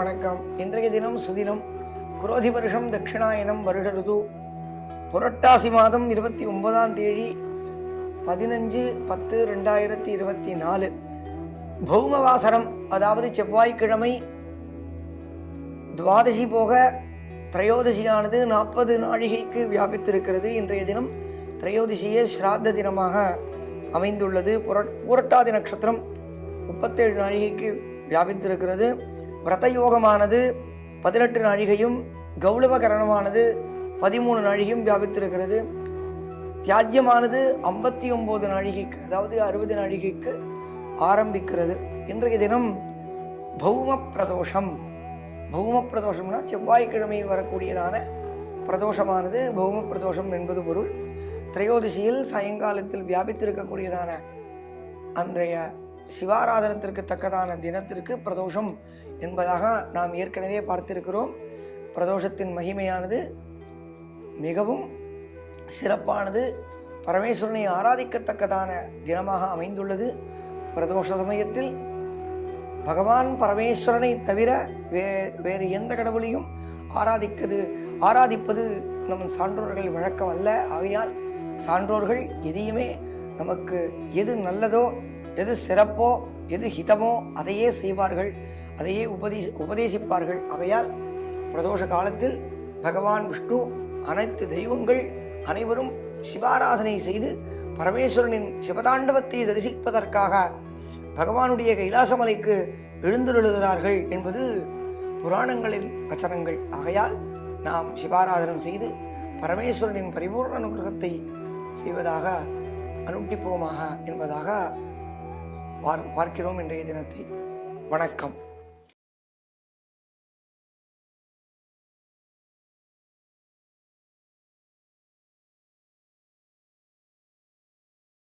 வணக்கம். இன்றைய தினம் சுதினம் குரோதி வருஷம் தட்சிணாயனம் வருட ருது புரட்டாசி மாதம் இருபத்தி ஒன்பதாம் தேதி பதினஞ்சு பத்து ரெண்டாயிரத்தி இருபத்தி நாலு. பௌமவாசரம் அதாவது செவ்வாய்க்கிழமை துவாதசி போக திரையோதசியானது நாற்பது நாழிகைக்கு வியாபித்திருக்கிறது. இன்றைய தினம் திரையோதசியே ஸ்ராத்த தினமாக அமைந்துள்ளது. புரட் பூரட்டாதி நட்சத்திரம் முப்பத்தேழு நாழிகைக்கு வியாபித்திருக்கிறது. விரதயோகமானது பதினெட்டு நாழிகையும் கௌளவகரணமானது பதிமூணு நாழிகையும் வியாபித்திருக்கிறது. தியாஜ்யமானது ஐம்பத்தி ஒம்பது நாழிகைக்கு அதாவது அறுபது நாழிகைக்கு ஆரம்பிக்கிறது. இன்றைய தினம் பௌம பிரதோஷம் பௌம பிரதோஷம்னா செவ்வாய்க்கிழமையில் வரக்கூடியதான பிரதோஷமானது. பௌம பிரதோஷம் என்பது பொருள். திரையோதசியில் சாயங்காலத்தில் வியாபித்திருக்கக்கூடியதான அன்றைய சிவாராதனத்திற்கு தக்கதான தினத்திற்கு பிரதோஷம் என்பதாக நாம் ஏற்கனவே பார்த்திருக்கிறோம். பிரதோஷத்தின் மகிமையானது மிகவும் சிறப்பானது. பரமேஸ்வரனை ஆராதிக்கத்தக்கதான தினமாக அமைந்துள்ளது. பிரதோஷ சமயத்தில் பகவான் பரமேஸ்வரனை தவிர வே வேறு எந்த கடவுளையும் ஆராதிக்கது ஆராதிப்பது நம் சான்றோர்கள் வழக்கம் அல்ல. ஆகையால் சான்றோர்கள் எதையுமே நமக்கு எது நல்லதோ எது சிறப்போ எது ஹிதமோ அதையே செய்வார்கள் அதையே உபதேச உபதேசிப்பார்கள். ஆகையால் பிரதோஷ காலத்தில் பகவான் விஷ்ணு அனைத்து தெய்வங்கள் அனைவரும் சிவாராதனை செய்து பரமேஸ்வரனின் சிவதாண்டவத்தை தரிசிப்பதற்காக பகவானுடைய கைலாசமலைக்கு எழுந்தருளுகிறார்கள் என்பது புராணங்களின் வச்சனங்கள் ஆகையால் நாம் சிவாராதனம் செய்து பரமேஸ்வரனின் பரிபூர்ண அனுகிரகத்தை செய்வதாக அனுட்டிப்போமாக என்பதாக பார்க்கிறோம் இன்றைய தினத்தை. வணக்கம்.